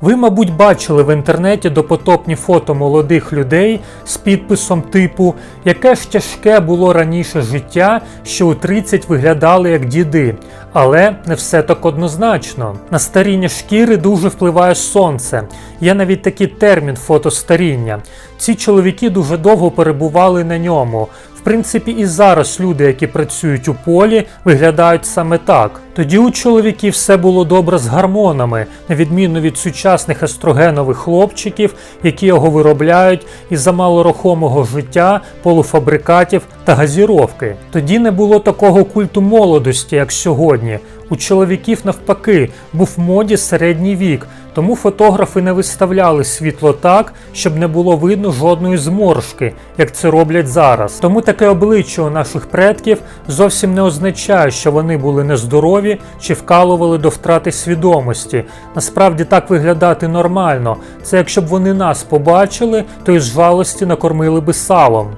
Ви, мабуть, бачили в інтернеті допотопні фото молодих людей з підписом типу Яке ж тяжке було раніше життя, що у 30 виглядали як діди. Але не все так однозначно. На старіння шкіри дуже впливає сонце. Є навіть такий термін фотостаріння. Ці чоловіки дуже довго перебували на ньому. Принципі, і зараз люди, які працюють у полі, виглядають саме так. Тоді у чоловіків все було добре з гормонами, на відміну від сучасних естрогенових хлопчиків, які його виробляють із за малорухомого життя, полуфабрикатів та газіровки. Тоді не було такого культу молодості, як сьогодні. У чоловіків навпаки був в моді середній вік, тому фотографи не виставляли світло так, щоб не було видно жодної зморшки, як це роблять зараз. Тому таке обличчя у наших предків зовсім не означає, що вони були нездорові чи вкалували до втрати свідомості. Насправді так виглядати нормально. Це якщо б вони нас побачили, то із жалості накормили би салом.